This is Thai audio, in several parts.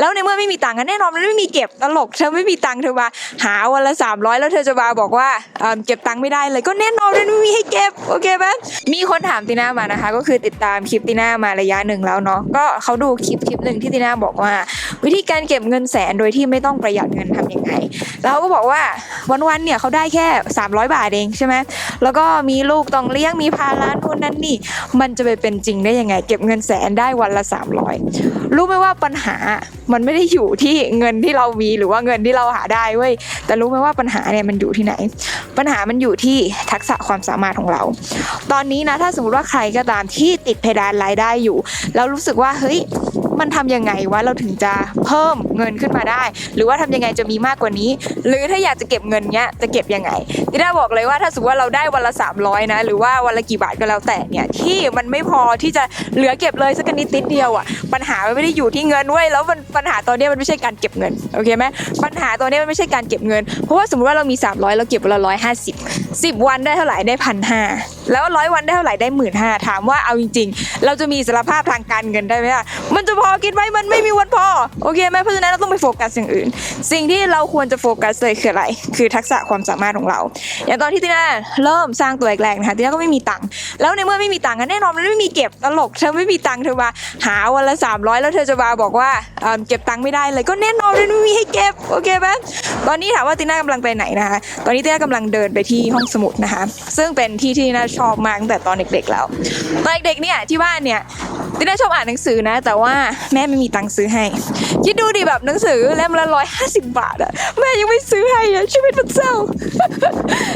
แล้วในเมื่อไม่มีตังค์อะแน่นอนมันไม่มีเก็บตลก เธอไม่มีตังค์เธอมาหาวันละสามร้อยแล้วเธอจะมาบอกว่าเเก็บตังค์ไม่ได้เลยก็แน่นอนมันไม่มีให้เก็บโอเคไหมมีคนถามตีน่ามานะคะ ก็คือติดตามคลิปตีน่ามาระยะหนึ่งแล้วเนาะก็เขาดูคลิปคลิปหนึ่งที่ตีน่าบอกว่า วิธีการเก็บเงินแสนโดยที่ไม่ต้องประหยัดเงินทำยังไงแล้วเขาก็บอกว่าวันๆเนี่ยเขาได้แค่ 300 บาทเองใช่ไหมแล้วก็มีลูกต้องเลี้ยงมีภาระนู่นนั่นนี่ มันจะไปเป็นจริงได้ยังไง เก็บเงินแสนได้วันละ 300 รู้ไหมว่าปัญหามันไม่ได้อยู่ที่เงินที่เรามีหรือว่าเงินที่เราหาได้เว้ยแต่รู้ไหมว่าปัญหาเนี่ยมันอยู่ที่ไหน ปัญหามันอยู่ที่ทักษะความสามารถของเรา ตอนนี้นะถ้าสมมติว่าใครก็ตามที่ติดเพดานรายได้อยู่ แล้วรู้สึกว่าเฮ้ย มันทำยังไงวะเราถึงจะเพิ่มเงินขึ้นมาได้ หรือว่าทำยังไงจะมีมากกว่านี้ หรือถ้าอยากจะเก็บเงินเนี้ยจะเก็บยังไงที่ได้บอกเลยว่าถ้าสมมติว่าเราได้วันละ 300 นะ หรือว่าวันละกี่บาทก็แล้วแต่เนี่ยที่มันไม่พอที่จะเหลือเก็บเลยสักนิดนิดเดียวอะปัญหามันไม่ได้อยู่ที่เงินเว้ยแล้วมันปัญหาตอนเนี้ยมันไม่ใช่การเก็บเงินโอเคไหมปัญหาตอนเนี้ยมันไม่ใช่การเก็บเงินเพราะว่าสมมติว่าเรามี 300 เราเก็บวันละร้อยห้าสิบสิบวันได้เท่าไหร่ได้พันห้าแล้วร้อยวันได้เท่าไหร่ได้หมื่นห้าถามว่าเอาจริง ๆ เราจะมีสรภาพทางการเงินได้ไหมอะมันจะพอกินไหมมันไม่มีวันพอโอเคไหมเพราะฉะนั้นเราต้องไปโฟกัสอย่างอื่น สิ่งที่เราควรจะโฟกัสเลยคืออะไร คือทักษะความสามารถของเรา อย่างตอนที่ติน่าเริ่มสร้างตัวแรกๆนะคะติน่าก็ไม่มีตังค์แล้วในเมื่อไม่มีตังค์อะแน่นอนมันไม่มีเก็บตลกเธอไม่มีตังค์เธอมาหาวันละ300 แล้วเธอจะมาบอกว่าเเก็บตังค์ไม่ได้เลยก็แน่นอนมันไม่มีให้เก็บ โอเคไหมตอนนี้ถามว่าติน่ากำลังไปไหนนะคะ ตอนนี้ติน่ากำลังเดินไปที่ห้องสมุดนะคะ ซึ่งเป็นที่ที่น่าชอบมากตั้งแต่ตอนเด็กๆแล้ว ตอนเด็กๆเนี่ยที่บ้านเนี่ยติน่าชอบอ่านหนังสือนะ แต่ว่าแม่ไม่มีตังค์ซื้อให้คิดดูดิแบบหนังสือเล่มละร้อยห้าสิบบาทอะแม่ยังไม่ซื้อให้อะชีวิตมันเศร้า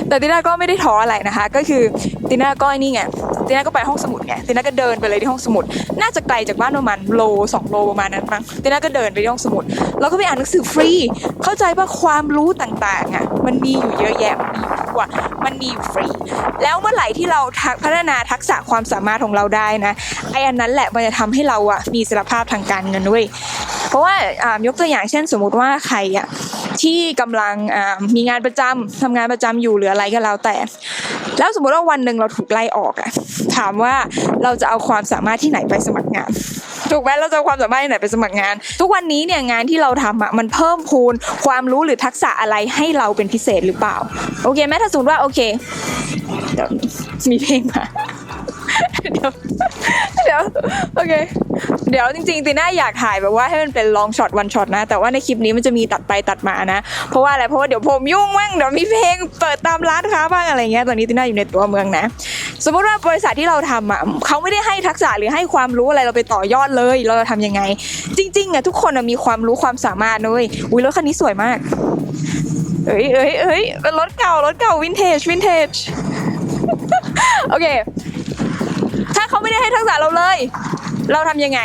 แต่ติน่าก็ไม่ได้ท้ออะไรนะคะ ก็คือติน่าก็ไอ้นี่ไงติน่าก็ไปห้องสมุดไงติน่าก็เดินไปเลยที่ห้องสมุด น่าจะไกลจากบ้านประมาณโลสองโลประมาณนั้นมั้งติน่าก็เดินไปที่ห้องสมุด แล้วก็ไปอ่านหนังสือฟรีเข้าใจว่าความรู้ต่างๆอะมันมีอยู่เยอะแยะมันมีอยู่ทั่วมันมีอยู่ฟรี แล้วเมื่อไหร่ที่เราพัฒนาทักษะความสามารถของเราได้นะไอ้อันนั้นแหละมันจะทำให้เราอะมีสรภาพทางการเงินเว้ยเพราะว่าอ่ายกตัวอย่างเช่น สมมุติว่าใครอะที่กำลังอ่ามีงานประจำทำงานประจำอยู่หรืออะไรก็แล้วแต่ แล้วสมมติว่าวันหนึ่งเราถูกไล่ออกอะถามว่าเราจะเอาความสามารถที่ไหนไปสมัครงาน ถูกไหมเราจะเอความสามารถไหนไปสมัครงาน ทุกวันนี้เนี่ยงานที่เราทำอะมันเพิ่มพูนความรู้หรือทักษะอะไรให้เราเป็นพิเศษหรือเปล่า โอเคไหมถ้าสมมติว่าโอเคเดี๋ยวมีเพลงมาเดี๋ยวเดี๋ยวโอเค เดี๋ยวจริงๆตีน่าอยากถ่ายแบบว่าให้มันเป็นลองช็อตวันช็อตนะ แต่ว่าในคลิปนี้มันจะมีตัดไปตัดมานะ เพราะว่าอะไรเพราะว่าเดี๋ยวผมยุ่งมั่งเดี๋ยวมีเพลงเปิดตามร้านค้าบ้างอะไรเงี้ยตอนนี้ตีน่าอยู่ในตัวเมืองนะสมมติว่าบริษัทที่เราทำอะเขาไม่ได้ให้ทักษะหรือให้ความรู้อะไรเราไปต่อยอดเลย เราจะทำยังไง จริงๆอะทุกคนมีความรู้ความสามารถนะเลยอุ้ยรถคันนี้สวยมาก เอ้ยเอ้ยเอ้ยเป็นรถเก่ารถเก่าวินเทจวินเทจโอเค ถ้าเขาไม่ได้ให้ทักษะเราเลย เราทำยังไง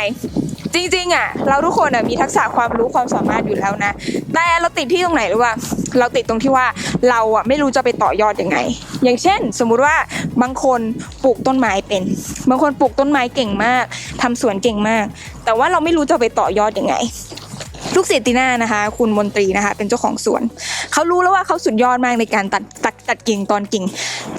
จริงๆอะเราทุกคนอะมีทักษะความรู้ความสามารถอยู่แล้วนะ แต่เราติดที่ตรงไหนรู้ป่ะเราติดตรงที่ว่าเราอะไม่รู้จะไปต่อยอดยังไง อย่างเช่น สมมุติว่าบางคนปลูกต้นไม้เป็น บางคนปลูกต้นไม้เก่งมากทำสวนเก่งมาก แต่ว่าเราไม่รู้จะไปต่อยอดยังไงลูกศิษย์ติน่านะคะ คุณมนตรีนะคะ เป็นเจ้าของสวน เขารู้แล้วว่าเขาสุดยอดมากในการตัดตัดตัดกิ่งตอนกิ่ง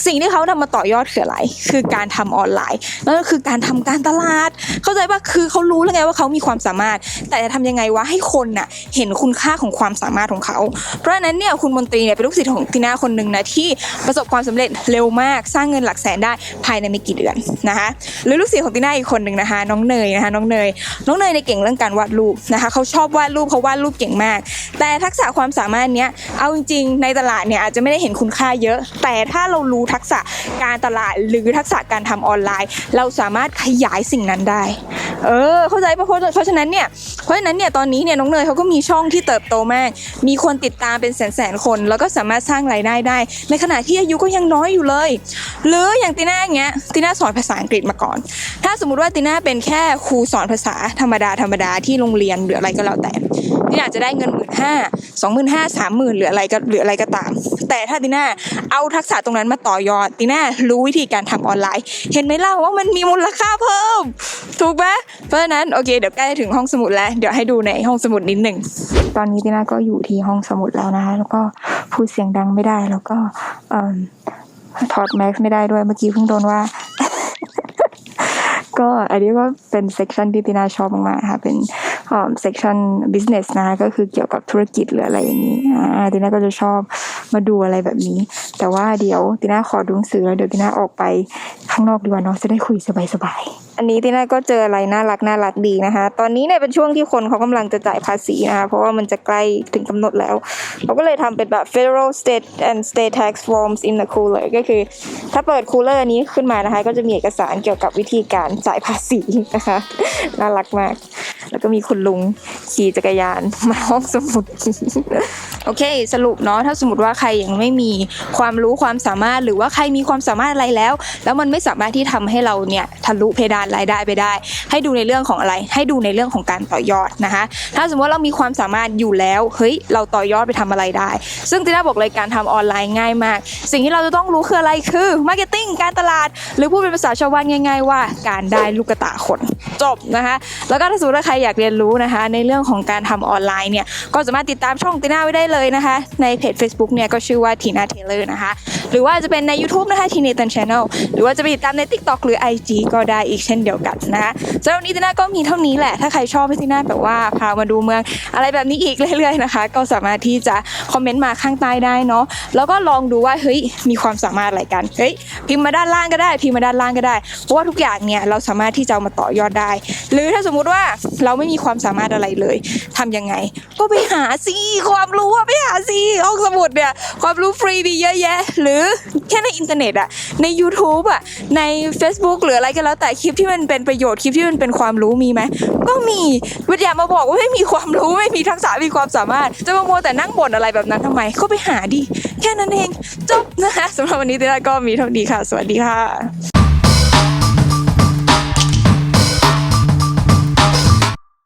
สิ่งที่เขานำมาต่อยอดคืออะไร คือการทำออนไลน์นั่นก็คือการทำการตลาด เข้าใจว่าคือเขารู้แล้วไงว่าเขามีความสามารถ แต่จะทำยังไงวะให้คนน่ะเห็นคุณค่าของความสามารถของเขา เพราะฉะนั้นเนี่ยคุณมนตรีเนี่ยเป็นลูกศิษย์ของติน่าคนหนึ่งนะที่ประสบความสำเร็จเร็วมากสร้างเงินหลักแสนได้ภายในไม่กี่เดือนนะคะหรือลูกศิษย์ของติน่าอีกคนหนึ่งนะคะ น้องเนยนะคะ น้องเนย น้องเนยในเก่งเรื่องการวาดรูปนะคะเขาชอบวาดรูปเขาวาดรูปเก่งมาก แต่ทักษะความสามารถเนี้ยเอาจริงๆในตลาดเนี่ยอาจจะไม่ได้เห็นคุณค่าเยอะ แต่ถ้าเรารู้ทักษะการตลาดหรือทักษะการทำออนไลน์ เราสามารถขยายสิ่งนั้นได้ เออ เข้าใจปะเพราะเพราะฉะนั้นเนี่ยเพราะฉะนั้นเนี่ยตอนนี้เนี่ยน้องเนยเขาก็มีช่องที่เติบโตมาก มีคนติดตามเป็นแสนแสนๆคน แล้วก็สามารถสร้างรายได้ได้ ในขณะที่อายุก็ยังน้อยอยู่เลย หรืออย่างตีน่าอย่างเงี้ยตีน่าสอนภาษาอังกฤษมาก่อน ถ้าสมมุติว่าตีน่าเป็นแค่ครูสอนภาษาธรรมดาธรรมดาที่โรงเรียนหรืออะไรก็แล้วแต่ตีน่าอาจจะได้เงินหมื่นห้า สองหมื่นห้าสามหมื่นหรืออะไรก็หรืออะไรก็ตาม แต่ถ้าตีน่าเอาทักษะตรงนั้นมาต่อยอดตีน่ารู้วิธีการทำออนไลน์ เห็นไหมเล่าว่ามันมีมูลค่าเพิ่ม ถูกไหมเพราะฉะนั้นโอเคเดี๋ยวใกล้ถึงห้องสมุดแล้ว เดี๋ยวให้ดูในห้องสมุดนิดหนึ่งตอนนี้ติน่าก็อยู่ที่ห้องสมุดแล้วนะคะแล้วก็พูดเสียงดังไม่ได้แล้วก็ถอดแมสไม่ได้ด้วยเมื่อกี้เพิ่งโดนว่าก็อันนี้ก็เป็นเซกชันที่ตินาชอบมากๆค่ะเป็น อ่า section business นะคะก็คือเกี่ยวกับธุรกิจหรืออะไรอย่างนี้อ่าติน่าก็จะชอบมาดูอะไรแบบนี้ แต่ว่าเดี๋ยวติน่าขอดูหนังสือแล้วเดี๋ยวติน่าออกไปข้างนอกดีกว่าเนาะจะได้คุยสบายๆอันนี้ติน่าก็เจออะไรน่ารักน่ารักดีนะคะ ตอนนี้เนี่ยเป็นช่วงที่คนเขากำลังจะจ่ายภาษีนะคะเพราะว่ามันจะใกล้ถึงกำหนดแล้วเขาก็เลยทำเป็นแบบ federal state and state tax forms in the cooler ก็คือ ถ้าเปิดคูลเลอร์นี้ขึ้นมานะคะ ก็จะมีเอกสารเกี่ยวกับวิธีการจ่ายภาษีนะคะ น่ารักมาก แล้วก็มีคุณลุงขี่จักรยานมาห้องสมุด อเค สรุปเนาะถ้าสมมติว่าใครยังไม่มีความรู้ความสามารถ หรือว่าใครมีความสามารถอะไรแล้ว แล้วมันไม่สามารถที่ทำให้เราเนี่ยทะลุเพดานรายได้ไปได้ ให้ดูในเรื่องของอะไร ให้ดูในเรื่องของการต่อยอดนะคะ ถ้าสมมติว่าเรามีความสามารถอยู่แล้วเฮ้ยเราต่อยอดไปทำอะไรได้ ซึ่งติน่าบอกเลยการทำออนไลน์ง่ายมาก สิ่งที่เราจะต้องรู้คืออะไรคือมาร์เก็ตติ้งการตลาด หรือพูดเป็นภาษาชาวบ้านง่าย ๆ ว่าการได้ลูกกระตาคนจบนะคะแล้วก็ถ้าสมมติว่าใครอยากเรียนรู้นะคะ ในเรื่องของการทำออนไลน์เนี่ยก็สามารถติดตามช่องติน่าไว้ได้เลยนะคะ ในเพจ Facebook เนี่ยก็ชื่อว่าทีน่าเทเลอร์นะคะ หรือว่าจะเป็นใน YouTube นะคะทีเนตันช n แนลหรือว่าจะไปติดตามใน TikTok หรือ IG ก็ได้อีกเช่นเดียวกันนะคะสำหรับนี้ติน่าก็มีเท่านี้แหละ ถ้าใครชอบให้ติน่าแบบว่าพามาดูเมืองอะไรแบบนี้อีกเรื่อยๆนะคะ ก็สามารถที่จะคอมเมนต์มาข้างใต้ได้เนาะแล้วก็ลองดูว่าเฮ้ยมีความสามารถอะไรกันเฮ้ยพิมพ์มาด้านล่างก็ได้พิมพ์มาด้านล่างก็ได้ เพราะว่าทุกอย่างเนี่ยเราสามารถที่จะเอามาต่อยอดได้ หรือถ้าสมมุติว่าเราไม่มีความสามารถอะไรเลยทำยังไง ก็ไปหาสิความรู้อะไปหาสิ สุดเนี่ยความรู้ฟรีมีเยอะแยะ หรือแค่ในอินเทอร์เน็ตอะใน YouTube อะใน Facebook หรืออะไรก็แล้วแต่คลิปที่มันเป็นประโยชน์คลิปที่มันเป็นความรู้มีไหมก็มีวิทยามาบอกว่าไม่มีความรู้ไม่มีทักษะมีความสามารถ จะมาโมแต่นั่งบ่นอะไรแบบนั้นทำไมก็ไปหาดิแค่นั้นเองจบนะคะสำหรับวันนี้ตินาก็มีเท่านี้ค่ะ สวัสดีค่ะ